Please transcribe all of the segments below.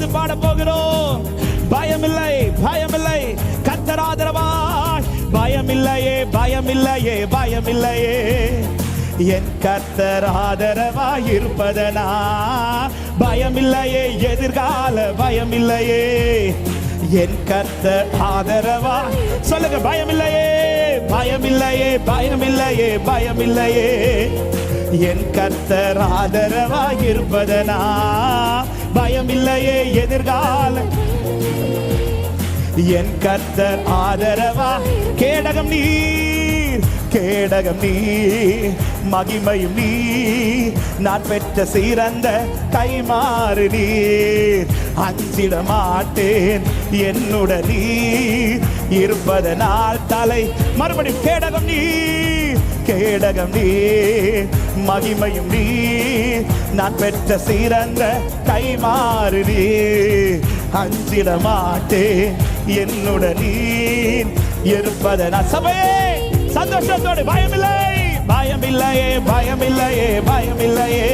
சேர்ந்து பாட போகிறோம் பயமில்லை பயமில்லை. கத்தர் ஆதரவாய். பயமில்லையே பயமில்லையே பயமில்லையே. என் கத்தர் ஆதரவாய் இருப்பதனா? பயமில்லையே எதிர்கால பயமில்லையே. என் கத்தர் ஆதரவா சொல்லுங்க பயமில்லையே பயமில்லையே பயமில்லையே பயமில்லையே. என் கத்தர் ஆதரவா இருப்பதனா பயமில்லையே எதிர்கால என் கத்தர் ஆதரவா? கேடகம் நீர் கேடகம் நீர் மகிமையும் நீ நான் பெற்ற சீரந்த கைமாறு நீர். அஞ்சிட மாட்டேன் என்னுட நீர். இருப்பதனால் தலை மறுபடியும் கேடகம் நீர். கேடகம் நீ மகிமையும் நீ நான் பெற்ற சிறந்த கைமாறு நீ. அஞ்சிட மாட்டேன் என்னுடன் நீர் இருப்பதனா சபையே சந்தோஷத்தோடு பயமில்லை பயமில்லையே பயமில்லையே பயமில்லையே.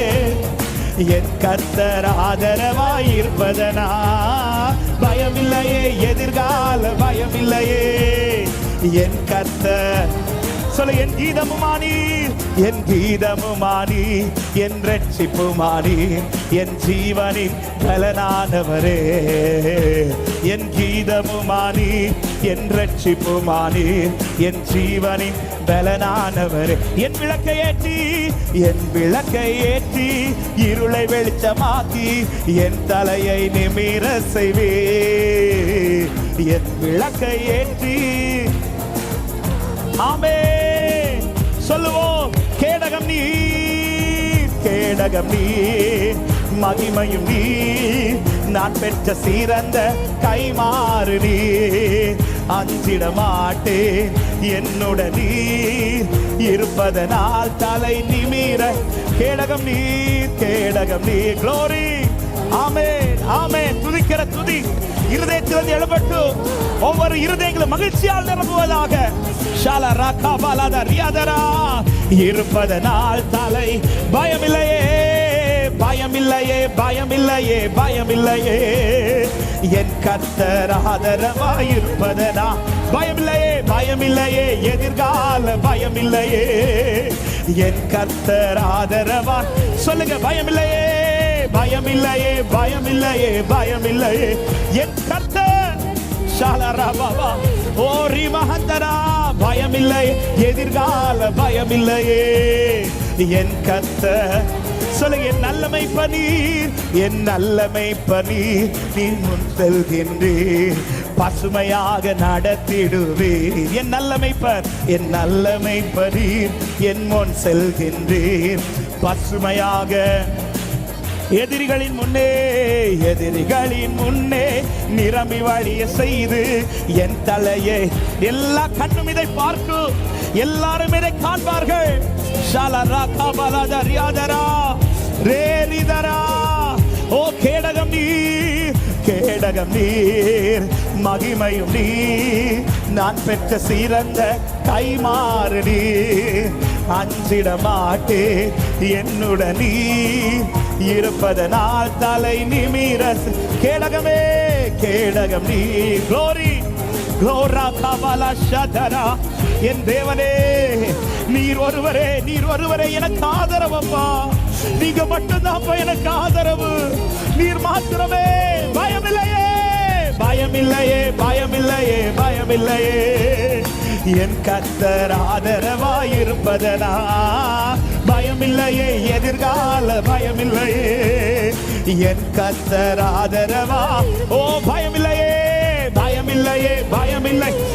என் கர்த்தர் ஆதரவாய் இருப்பதனா பயமில்லையே எதிர்கால பயமில்லையே. என் கர்த்தர் சொல்ல என் கீதமுமானி என் கீதமுமானி என் ரட்சிப்புமானி என் ஜீவனின் பலனானவரே. என் கீதமுமானி என் ரட்சிப்புமானி என் ஜீவனின் பலனானவரே. என் விளக்கை ஏற்றி என் விளக்கை ஏற்றி இருளை வெளிச்சமாக்கி என் தலையை நிமிர செய்வே. என் விளக்கை ஏற்றி ஆமே சொல்லுவோம் கேடகம் நீ கேடகம் நீ மகிமையும் நீ நான் பெற்ற சிறந்த கைமாறு நீ அஞ்சிட மாட்டேன் என்னோட நீ இருப்பதனால் தலை நிமிர. கேடகம் நீ கேடகம் நீ க்ளோரி ஆமே ஆமே துதிக்கிற துதி. இருதயத்திலிருந்து எழுபட்டு ஒவ்வொரு இருதய எங்களை மகிழ்ச்சியால் நிரம்புவதாக. ஷாலா ராக்கா பாலாதா ரியாதரா. இருப்பதனால் தலை. பயமில்லையே பயமில்லையே பயமில்லையே பயமில்லையே. என் கத்தர் ஆதரவாயிருப்பதனா? பயமில்லையே பயமில்லையே எதிர்கால பயமில்லையே. என் கத்தர் ஆதரவா? சொல்லுங்க பயமில்லையே பயமில்லையே பயமில்லையே பயமில்லையே. என் கத்தர் ஓரி மகந்தரா பயமில்லை. எதிர்கால பயமில்லையே. என் கத்த சொல்லுங்க என் நல்லமை பனீர் என் நல்லமை பனீர் நீ முன் செல்கின்றீர். பசுமையாக நடத்திடுவீர். என் நல்லமை பர் என் நல்லமை பரீர் என் முன் செல்கின்றீர். பசுமையாக எதிரிகளின் முன்னே எதிரிகளின் முன்னே நிரம்பி வழிய செய்து என் தலையை. எல்லா கண்ணும் இதை பார்க்கும். எல்லாரும் இதை காண்பார்கள். ஷாலரா காபலாதா ரியாதரா ரேரிதரா. ஓ கேடகம் நீர் கேடகம் நீர் மகிமையும் நீ நான் பெற்ற சீரந்த கைமாறு நீர். அஞ்சிட மாட்டேன் என்னுடன் நீ இருப்பதனால் தலை நிமிர கேடகமே கேடகம் நீ. குளோரி குளோரா கபாலா சதரா என் தேவனே நீர் ஒருவரே நீர் ஒருவரே எனக்கு ஆதரவு அப்பா நீங்க மட்டும்தான் எனக்கு ஆதரவு. நீர் மாத்திரமே. பயமில்லையே பயமில்லையே பயமில்லையே. என் கத்தர் ஆதரவாயிருப்பதனா? பயமில்லையே எதிர்கால பயமில்லையே. என் கத்தர் ஆதரவா? ஓ பயமில்லையே பயமில்லையே பயமில்லை.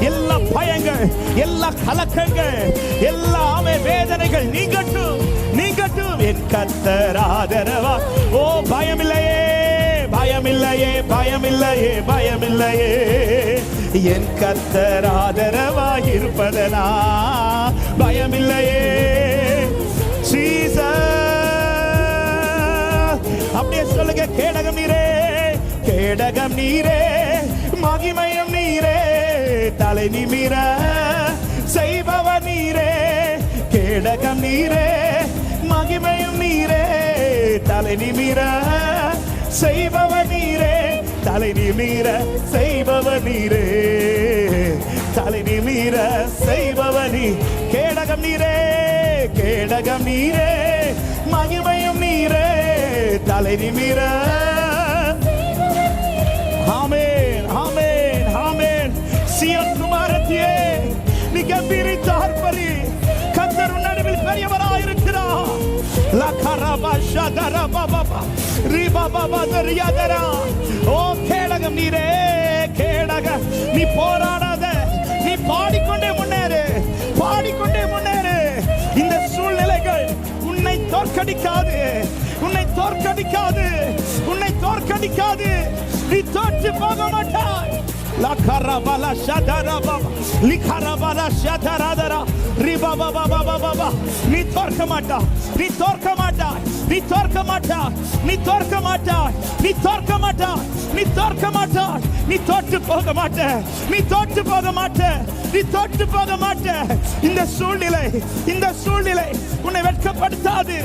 எல்லா பயங்கள் எல்லா கலக்கங்கள் எல்லா ஆமே வேதனைகள் நீங்கட்டும் நீங்கட்டும். என் கத்தர் ஆதரவா? ஓ பயமில்லையே பயமில்லையே பயமில்லையே பயமில்லையே. என் கத்தர் ஆதரவா இருப்பதனா? பயமில்லையே. சீச அப்படியே சொல்லுங்க கேடகம் நீரே கேடகம் நீரே. மகிமயம் நீரே தலை நிமிர செய்பவ நீரே கேடகம் நீரே மகிமையும் நீரே தலை நிமிர செய்பவ நீரே தலை நிமிர செய்பவ நீரே தலை நிமிர செய்பவ நீ. கேடகம் நீரே கேடகம் நீரே மகிமையும் நீரே தலை நிமிர லகரபா பாபா ரிபா பாபா தரியாதரா ஓ கேடகம் நீரே கேடக நீ போராடாத. நீ பாடிக்கொண்டே முன்னேறு. பாடிக்கொண்டே முன்னேறு. இந்த சூழ்நிலைகள் உன்னை தோற்கடிக்காது. உன்னை தோற்கடிக்காது. உன்னை தோற்கடிக்காது. நீ தோற்று போக மாட்டாய் லகரபல ஷதரபா லிகரபல ஷதரதரா ரிபா பாபா பாபா பாபா நீ தோற்க மாட்டாய் நீ தோற்க மாட்டாய் நீ தோற்க மாட்டாய் நீ தோற்க மாட்டாய் நீ தோற்க மாட்டாய் நீ தோற்க மாட்டாய் நீ தோற்று போக மாட்ட நீ தோற்று போக மாட்ட நீ தோற்று போக மாட்ட இந்த சூழ்நிலை இந்த சூழ்நிலை உன்னை வெட்கப்படுத்தாது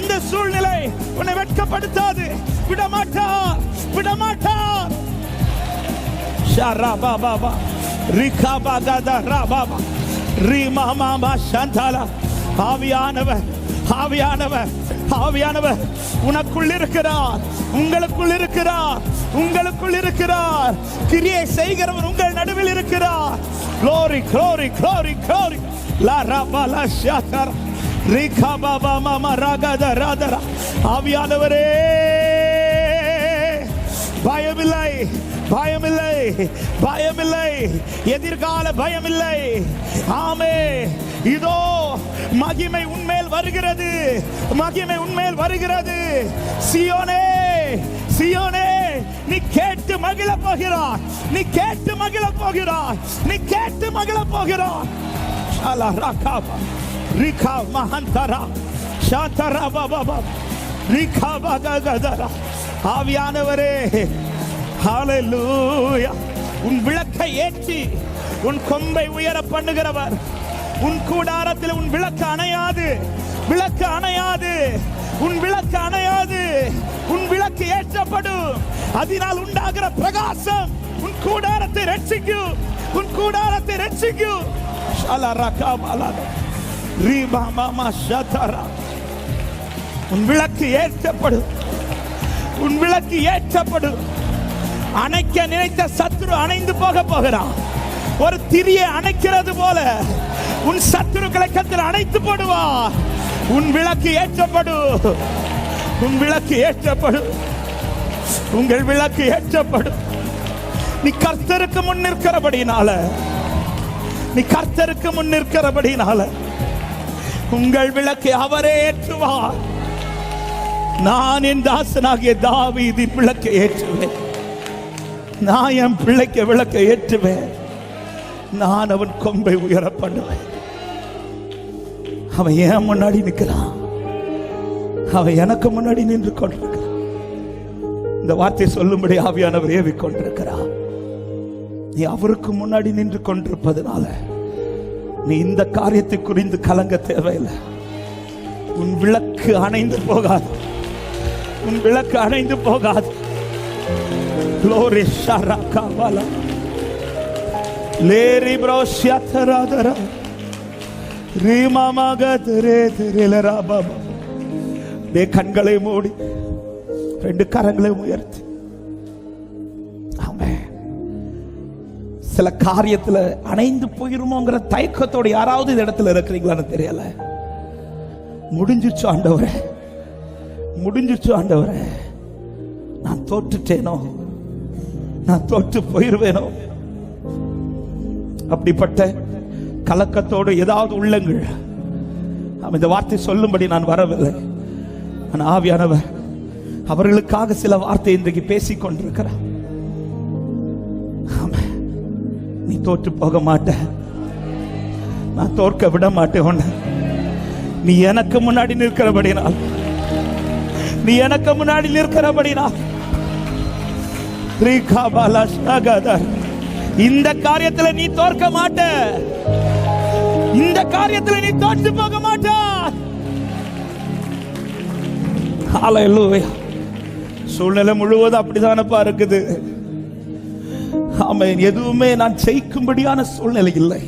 இந்த சூழ்நிலை உன்னை வெட்கப்படுத்தாது விடமாட்டார் விடமாட்டார் Sharababa, Rikabagada Rababa, ரீமாமாமா Shantala, ஆவியானவர் ஆவியானவர் ஆவியானவர் உனக்குள் இருக்கிறார் உங்களுக்குள் இருக்கிறார் உங்களுக்குள் இருக்கிறார் கிரியை செய்கிறவர் உங்கள் நடுவில் இருக்கிறார். க்ளோரி க்ளோரி க்ளோரி க்ளோரி லா ரபா லா ஷாகர் ரிகா பாபா மாமா ராகத ராதரா ஆவியானவரே பயமில்லை பயமில்லை பயமில்லை. எதிர்கால பயமில்லை. ஆமே இதோ மகிமை உண்மையில் வருகிறது. மகிமை உண்மையில் வருகிறது. சியோனே சியோனே நீ கேட்டு மகிழ போகிறாய். நீ கேட்டு மகிழ போகிறாய். நீ கேட்டு மகிழ போகிறாய். ஷாலா ராகாபா ரிகா மஹந்தரா ஷாத்தரா பாபா ரிகா பகதரா ஆவியானவரே உன் விளக்கை ஏற்றி உன் கொம்பை உயர பண்ணுகிறவர். உன் கூடாரத்தில் உன் விளக்கு அணையாது. விளக்கு அணையாது. உன் விளக்கு அணையாது. உன் விளக்கு ஏற்றப்படும். அதனால் உண்டாகிற பிரகாசம் உன் கூடாரத்தை ரட்சிக்கும் உன் கூடாரத்தை ரட்சிக்கும் ரீபா மாமா உன் விளக்கு ஏற்றப்படும். உன் விளக்கு ஏற்றப்படும். அணைக்க நினைத்த சத்துரு அணைந்து போக போகிறான் ஒரு திரியை அணைக்கிறது போல உன் சத்துருக்களை கத்திர அணைத்து போடுவா. உன் விளக்கு ஏற்றப்படும் உன் விளக்கு ஏற்றப்படும் உங்கள் விளக்கு ஏற்றப்படும் நீ கர்த்தருக்கு முன் நிற்கிறபடினால நீ கர்த்தருக்கு முன் நிற்கிறபடினால உங்கள் விளக்கு அவரே ஏற்றுவார். நான் என் தாசனாகிய தாவீதின் விளக்கை ஏற்றுவேன். நான் என் பிள்ளைக்கு விளக்க ஏற்றுவேன். நான் அவன் கொம்பை உயர பண்ணுவேன். அவன் ஏன் முன்னாடி நிற்கிறான். அவன் எனக்கு முன்னாடி நின்று கொண்டிருக்கிறான். இந்த வார்த்தை சொல்லும்படி ஆவியானவர் ஏவி கொண்டிருக்கிறான் நீ அவருக்கு முன்னாடி நின்று கொண்டிருப்பதனால நீ இந்த காரியத்தை குறிந்து கலங்க தேவையில்லை. உன் விளக்கு அணைந்து போகாது. உன் விளக்கு அணைந்து போகாது. Glory Sharakabala. Leri broshyatharadara. ரீமாமாக திரே திரிலரா Baba டே கண்களை மூடி ரெண்டு கரங்களை உயர்த்தி ஆமென் சில காரியத்துல அணைந்து போயிருமோங்கிற தயக்கத்தோட யாராவது இந்த இடத்துல இருக்கிறீங்களான்னு தெரியல முடிஞ்சிச்சு ஆண்டவரே முடிஞ்சிச்சு ஆண்டவரே நான் தோற்றுட்டேனோ? நான் தோற்று போயிருவேனோ? அப்படிப்பட்ட கலக்கத்தோடு ஏதாவது உள்ளங்கள். இந்த வார்த்தை சொல்லும்படி நான் வரவில்லை. நான் ஆவியானவர் அவர்களுக்காக சில வார்த்தை இன்றைக்கு பேசிக் கொண்டிருக்கிறார். நீ தோற்று போக மாட்ட. நான் தோற்க விட மாட்டேன் நீ எனக்கு முன்னாடி நிற்கிறபடினால் நீ எனக்கு முன்னாடி நிற்கிறபடினால் இந்த காரியத்துல நீ தோற்க மாட்ட. இந்த காரியத்துல நீ தோற்று போக மாட்ட. சூழ்நிலை முழுவதும் அப்படிதானப்பா இருக்குது. ஆமா எதுவுமே நான் ஜெயிக்கும்படியான சூழ்நிலை இல்லை.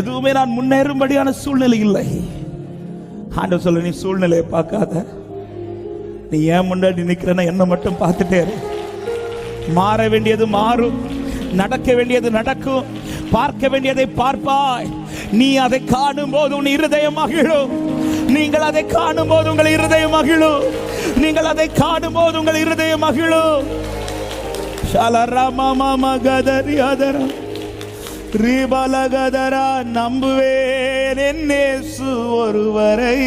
எதுவுமே நான் முன்னேறும்படியான சூழ்நிலை இல்லை. ஆண்டவர் சொல்ல நீ சூழ்நிலையை பார்க்காத. நீ ஏன் முன்னாடி நிக்கிறனா என்ன மட்டும் பார்த்துட்டே இரு. மாற வேண்டியது மாறும். நடக்க வேண்டியது நடக்கும். பார்க்க வேண்டியதை பார்ப்பாய். நீ அதை காணும் போது உன் இருதயம் மகிழும். நீங்கள் அதை காணும் போது உங்கள் இருதயம் மகிழும். நீங்கள் அதை காணும் போது உங்கள் இருதயம் மகிழும். ரீபலகதரா நம்புவேன் என்னேசு ஒருவரை.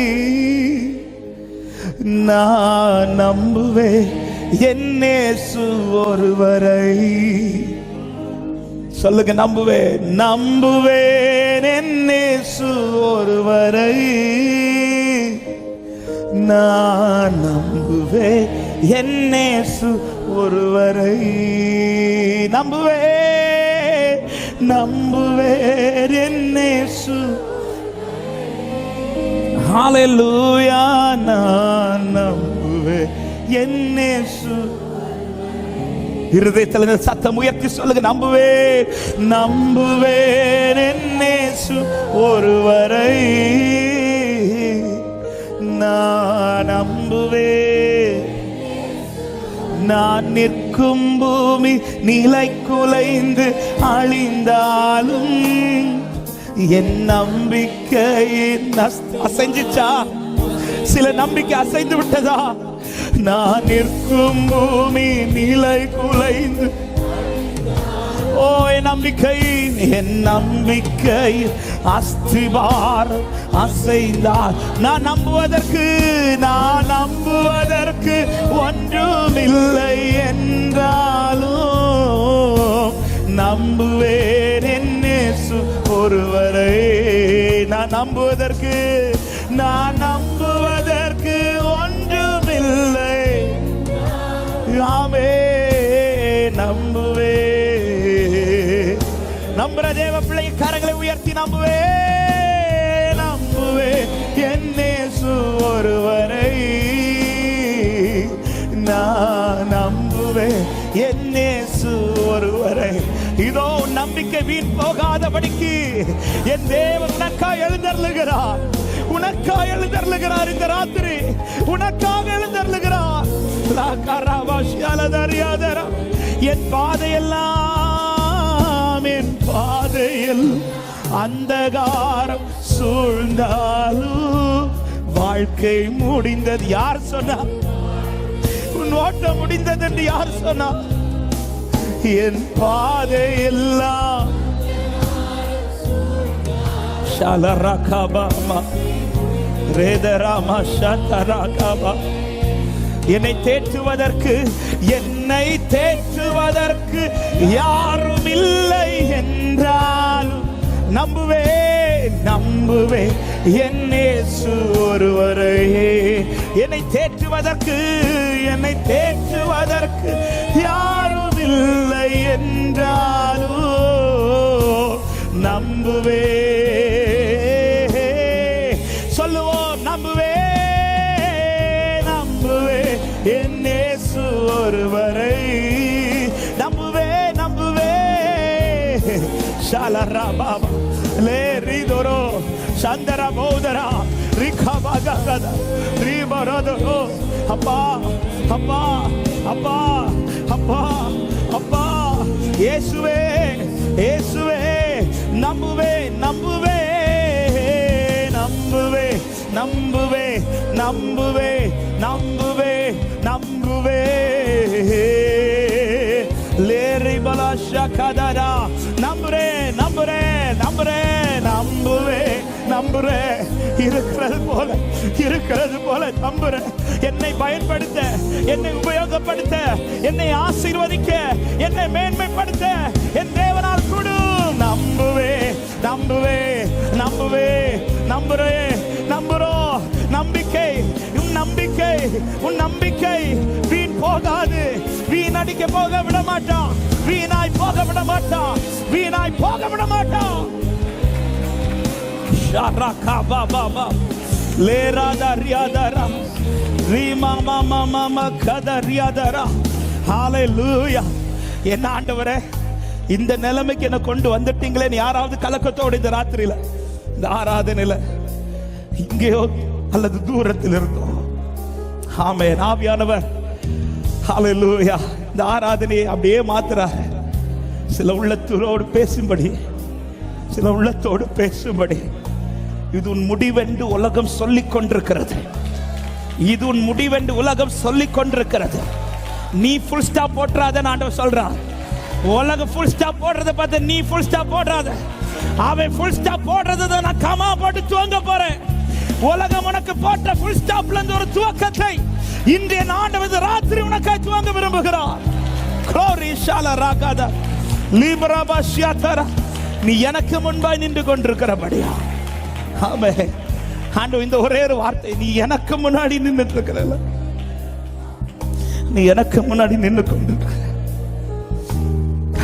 நான் நம்புவேன் என்னேசு ஒருவரை. சொல்லுங்க நம்புவேன் நம்புவேன் என்னேசு ஒருவரை. நான் நம்புவேன் என்னேசு ஒருவரை. நம்புவேன் நம்புவேன் என்னேசு ஹalleluya நான் நம்புவேன் என்னேசு இருதயத்தில் சத்தம் உயர்த்தி சொல்லுங்க நம்புவேன் நம்புவேன் என்னேசு ஒருவரை நான் நம்புவேன் நான் நிற்கும் பூமி நிலை குலைந்து அழிந்தாலும் என் நம்பிக்கையின் அசைஞ்சிச்சா? சில நம்பிக்கை அசைந்து விட்டதா? நான் நிற்கும் பூமி நிலை குலைந்து. ஓ என் நம்பிக்கை என் நம்பிக்கை. அஸ்திபார் அசைந்தார் நான் நம்புவதற்கு நான் நம்புவதற்கு ஒன்றுமில்லை என்றாலும் நம்புவேன் என்ன ஒருவரை. நான் நம்புவதற்கு நான் நம்ப நம்புற தேவ பிள்ளை கரங்களை உயர்த்தி நம்புவே நம்புவே. என்னேசு ஒருவரை நான் நம்புவே. என்னேசு ஒருவரை. இதோ நம்பிக்கை வீண் போகாதபடிக்கு என் தேவன் உனக்கா எழுந்தருளுகிறார். உனக்கா எழுந்தருளுகிறார் இந்த ராத்திரி. உனக்காக எழுந்தருளுகிறார். என் பாதையெல்லாம் என் பாதையில் அந்தகாரம் சூழ்ந்தாலும் வாழ்க்கை முடிந்தது. யார் சொன்னா? உன் ஓட்டம் முடிந்தது என்று யார் சொன்னா? என் பாதையெல்லாம் ஷலரகபமா ரேதராமா என்னை தேற்றுவதற்கு என்னை தேற்றுவதற்கு யாரும் இல்லை என்றாலும் நம்புவே நம்புவே. என்னேசு ஒருவரையே. என்னை தேற்றுவதற்கு என்னை தேற்றுவதற்கு யாரும் இல்லை என்றாலும் நம்புவே. ஷாலரா பாபா லே ரிதோரோ சந்தர மோதரா ரிகபகத ரிபரதோ அப்பா அப்பா அப்பா அப்பா அப்பா இயேசுவே இயேசுவே நம்புவே நம்புவே நம்புவே நம்புவே நம்புவே நம்புவே நம்புவே லேரி பலாஷா கதரா நம்புறே. இருக்கிறது போல இருக்கிறது போல நம்புறேன் என்னை பயன்படுத்த என்னை உபயோகப்படுத்த என்னை ஆசீர்வதிக்க என்னை மேன்மைப்படுத்த. என் தேவனால் கொடு. நம்புவே நம்புவே நம்புவே நம்புறே நம்புறோம் நம்பிக்கை உன் நம்பிக்கை உன் நம்பிக்கை. வீண் போகாது. வீணடிக்க போக விட மாட்டான் வீணாய் போக விட மாட்டான் வீணாய் போக விட மாட்டான் என்ன ஆண்டவரே இந்த நிலைமைக்கு என்ன கொண்டு வந்துட்டீங்களே. யாராவது கலக்கத்தோடு இந்த ராத்திரியில இந்த ஆராதனையில இங்கேயோ அல்லது தூரத்தில் இருந்தோம் ஆமே நாவியானவர் ஹalleluya இந்த ஆராதனையை அப்படியே மாத்துறாரு. சில உள்ளத்தோடு பேசும்படி சில உள்ளத்தோடு பேசும்படி. இது உன் முடிவென்று உலகம் சொல்லிக் கொண்டிருக்கிறது. இது உன் முடிவென்று உலகம் சொல்லிக் கொண்டிருக்கிறது. நீ ஃபுல் ஸ்டாப் போட்டுறாத ஆண்டவர் சொல்றான் உலகம் ஃபுல் ஸ்டாப் போடுறத பார்த்து நீ ஃபுல் ஸ்டாப் போடுறாத அவன் ஃபுல் ஸ்டாப் போடுறத நான் கமா போட்டு துவங்க போறேன். உலகம் உனக்கு போட்ட ஃபுல் ஸ்டாப்ல இருந்து ஒரு துவக்கத்தை இன்றைய ஆண்டவர் ராத்திரி உனக்காய் துவங்க விரும்புகிறார். Glory shala rakada. Libra bashiatara. நீ எனக்கு முன்பாய் நின்று கொண்டிருக்கிறபடியா? ஆமே ஆண்டவர் இந்த ஒரே ஒரு வார்த்தை நீ எனக்கு முன்னாடி நின்றுட்டு இருக்கிற நீ எனக்கு முன்னாடி நின்று கொண்டிருக்கிற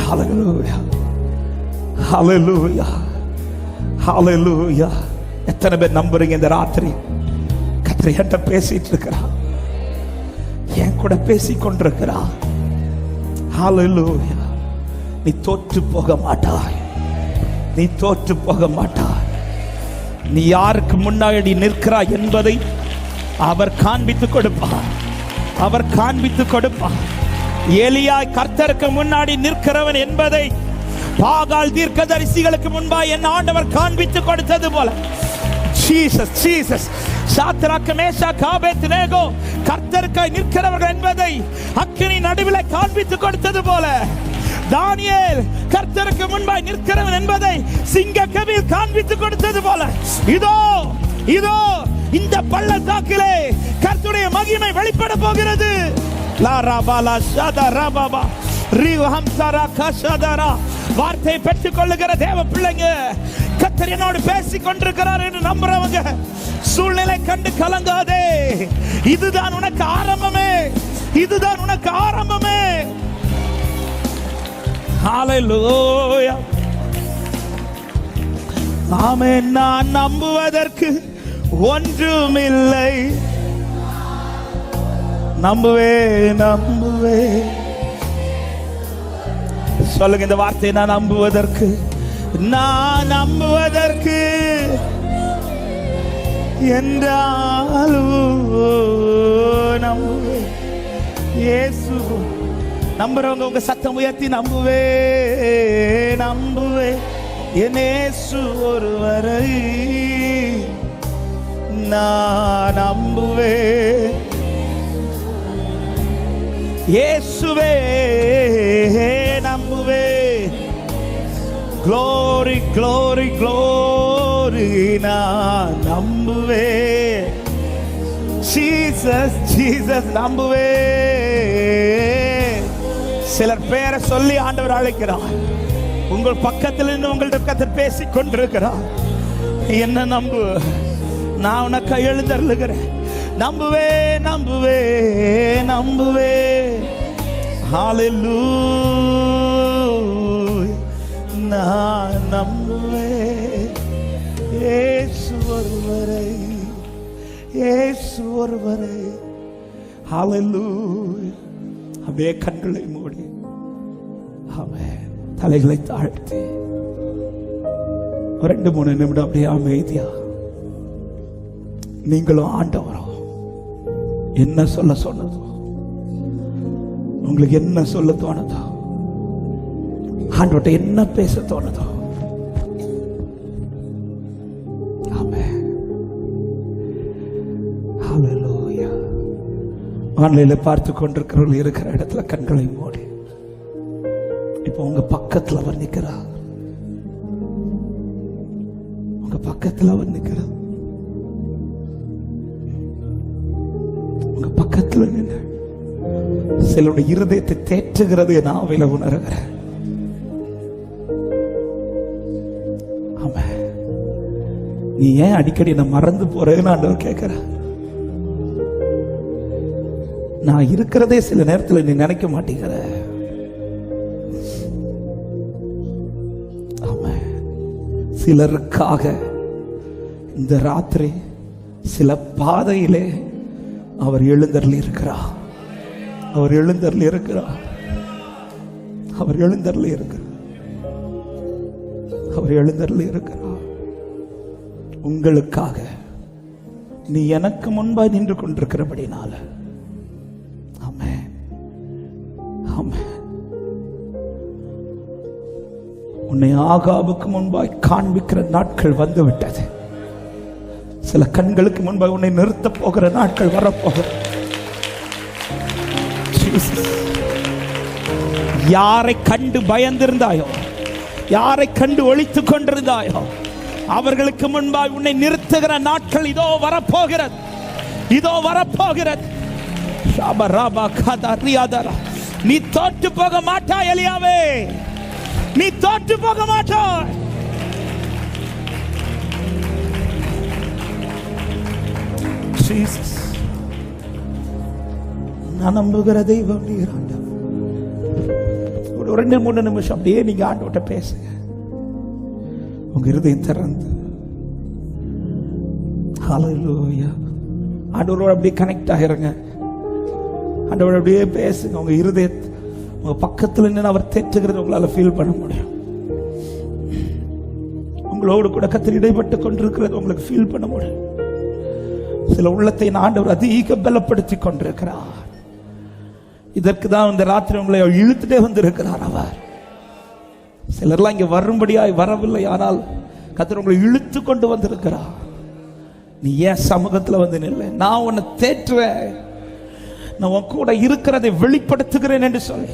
Hallelujah. Hallelujah. Hallelujah. எத்தனை பேர் நம்புறீங்க இந்த ராத்திரி கத்திரி என்கிட்ட பேசிட்டு இருக்கிறா என் கூட பேசிக் கொண்டிருக்கிறா Hallelujah. நீ தோற்று போக மாட்டாய் நீ தோற்று போக மாட்டாய் நீ யாருக்கு முன்னாடி நிற்கிறாய் என்பதை அவர் காண்பித்துக் கொடுப்பார். அவர் காண்பித்துக் கொடுப்பார். எலியாய் கர்த்தருக்கு முன்னாடி நிற்கிறவன் என்பதை பாகால் தீர்க்கதரிசிகளுக்கு முன்பாய் என் ஆண்டவர் காண்பித்துக் கொடுத்தது போல. ஜீசஸ் ஜீசஸ் சாத்ராக்கு மேஷா காபேத் நேகோ கர்த்தருக்காய் நிற்கிறவர்கள் என்பதை அக்கினி நடுவில் காண்பித்துக் கொடுத்தது போல. தானியேல் கர்த்தருக்கு முன்பாய் நிற்கிறவன் என்பதை சிங்க கவியில் காண்பித்துக் கொடுத்தது போல. இதோ இதோ இந்த பள்ளத்தாக்கிலே கர்த்துடைய மகிமை வெளிப்பட போகிறது. லா ராபா ஷாதா ராபாபா ரீவஹம் ஹம்சாரா கஷதரா வார்த்தை பெற்றுக் கொள்ளுகிற தேவ பிள்ளைங்க கத்தர் என்னோடு பேசிக் கொண்டிருக்கிறார் என்று நம்புறவங்க சூழ்நிலை கண்டு கலங்காதே. இதுதான் உனக்கு ஆரம்பமே. இதுதான் உனக்கு ஆரம்பமே. ஹalleluya ஆமே நான் நம்புவதற்கு ஒன்றுமில்லை. நம்புவே நம்புவே. சொல்லுங்க இந்த வார்த்தையை நான் நம்புவதற்கு. நான் நம்புவதற்கு என்றாலும் நம்புவே. இயேசு நம்புறவங்க உங்க சத்தம் உயர்த்தி நம்புவே நம்புவே. என்னேசு ஒருவரை நான் நம்புவே. இயேசுவே நம்புவே. க்ளோரி க்ளோரி க்ளோரி நான் நம்புவே. ஜீசஸ் ஜீசஸ் நம்புவே. சிலர் பேரை சொல்லி ஆண்டவர் அழைக்கிறார். உங்கள் பக்கத்தில் இருந்து உங்கள்ட்ட கத்தர் பேசி கொண்டிருக்கிறார். என்ன நம்பு? நான் உனக்கு எழுந்தருளுகிறேன் நம்புவே நம்புவே நம்புவே. ஹalleluya நான் நம்புவே. ஏசு ஒருவரை ஏசு ஒருவரை. ஹalleluya அப்படியே கண்களை மூடி. தலைகளை தாழ்த்தி. ஒரு ரெண்டு மூணு நிமிடம் அப்படியே அமைதியா. நீங்களும் ஆண்டவரோ என்ன சொல்ல சொன்னதோ உங்களுக்கு என்ன சொல்ல தோணுதோ ஆண்டோட்ட என்ன பேச தோணுதோ. ஆமென். ஆன்லைன்ல பார்த்து கொண்டிருக்கிறவர்கள் இருக்கிற இடத்துல கண்களை மூடி. இப்போ உங்க பக்கத்துல அவர் நிக்கிறார் உங்க பக்கத்துல அவர் நிக்கிறார் உங்க பக்கத்துல நின்று சிலருடைய இருதயத்தை தேற்றுகிறது நான் ஆவில உணர்கிறேன் ஆமா. நீ ஏன் அடிக்கடி நான் மறந்து போறேன்னு ஆண்டவர் கேட்கிறேன் நான் இருக்கிறதே சில நேரத்தில் நீ நினைக்க மாட்டேங்கிற. சிலருக்காக இந்த ராத்திரி சில பாதையிலே அவர் எழுந்தருளி இருக்கிறார் அவர் எழுந்தருளி இருக்கிறார் அவர் எழுந்தருளி இருக்கிறார் அவர் எழுந்தருளி இருக்கிறார் உங்களுக்காக நீ எனக்கு முன்பாய் நின்று கொண்டிருக்கிறபடினால. ஆமே ஆமே உன்னை ஆகாவுக்கு முன்பாய் காண்பிக்கிற நாட்கள் வந்துவிட்டது. சில கண்களுக்கு முன்பாய் உன்னை நிறுத்த போகிற நாட்கள் வரப்போகிறது. யாரை கண்டு பயந்திருந்தாயோ யாரை கண்டு ஒழித்துக் கொண்டிருந்தாயோ அவர்களுக்கு முன்பாக உன்னை நிறுத்துகிற நாட்கள் இதோ வரப்போகிறது. இதோ வரப்போகிறது. நீ தோற்று போக மாட்டாய் எலியாவே. நீ தோற்று போக மாட்டாய் நான் நம்புகிற தெய்வம் நீர் ஆண்டவர். ஒரு ரெண்டு மூணு நிமிஷம் அப்படியே நீங்க ஆண்டவட்ட பேசுங்க. உங்க இருதயம் திறந்து. ஆண்டவரோட அப்படியே கனெக்ட் ஆகிருங்க. ஆண்டவரோட அப்படியே பேசுங்க. உங்க இருதயத்தை உங்க பக்கத்துல நின்று அவர் தேற்றுகிறது உங்களால ஃபீல் பண்ண முடியும். உங்களோடு கூட கத்தில் இடைப்பட்டு கொண்டிருக்கிறது உங்களுக்கு ஃபீல் பண்ண முடியும். சில உள்ளத்தை ஆண்டவர் அதிக பலப்படுத்தி கொண்டிருக்கிறார். இதற்கு தான் இந்த ராத்திரி உங்களை இழுத்துட்டே வந்திருக்கிறார் அவர். சிலர்லாம் இங்க வரும்படியாய் வரவில்லை ஆனால் கத்தர் உங்களை இழுத்து கொண்டு வந்திருக்கிறார். நீ ஏன் சமூகத்தில் வந்து நில்ல? நான் உன்னை தேற்றுவேன். நான் உன் கூட இருக்கிறதை வெளிப்படுத்துகிறேன் என்று சொல்லி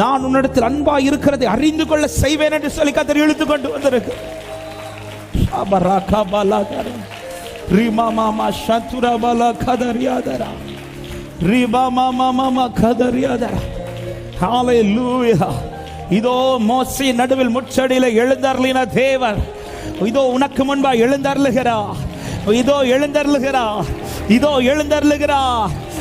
நான் உன்னிடத்தில் அன்பா இருக்கிறதை அறிந்து கொள்ள செய்வேன் என்று சொல்லி கத்தர் இழுத்து கொண்டு வந்திருக்கு Abarakabalagara. Rima mama shatura bala kadariadara. Riba mama mama kadariadara. லூயா இதோ மோசி நடுவில் முச்சடியில் எழுந்தருளின தேவர் இதோ உனக்கு முன்பா எழுந்தருளுகிறா இதோ எழுந்தருளுகிறா இதோ எழுந்தருளுகிறா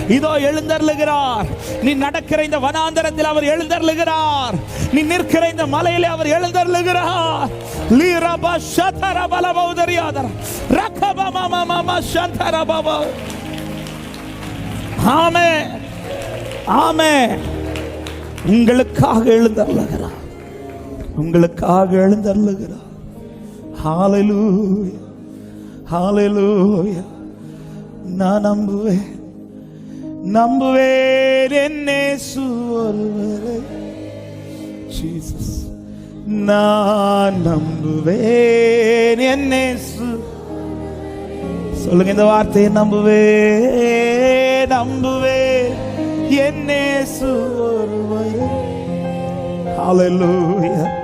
இதோ எழுந்தருளுகிறார். நீ நடக்கிற இந்த வனாந்தரத்தில் அவர் எழுந்தருளுகிறார். நீ நிற்கிற இந்த மலையிலே அவர் எழுந்தருளுகிறார். லீரபா ஷதரபல பௌதரியாதர். ரகப மம மம ஷந்தரபப ஆமே. ஆமே. உங்களுக்காக எழுந்தருளுகிறார். உங்களுக்காக எழுந்தருளுகிறார். ஹாலலூயா ஹாலலூயா நான் நம்புவேன். நம்புவேன் என்னே ஒருவரை. ஜீசஸ் நான் நம்புவேன் என்னே சொல்லுங்க இந்த வார்த்தையை நம்புவே நம்புவே என்னே ஒருவரை. ஹalleluya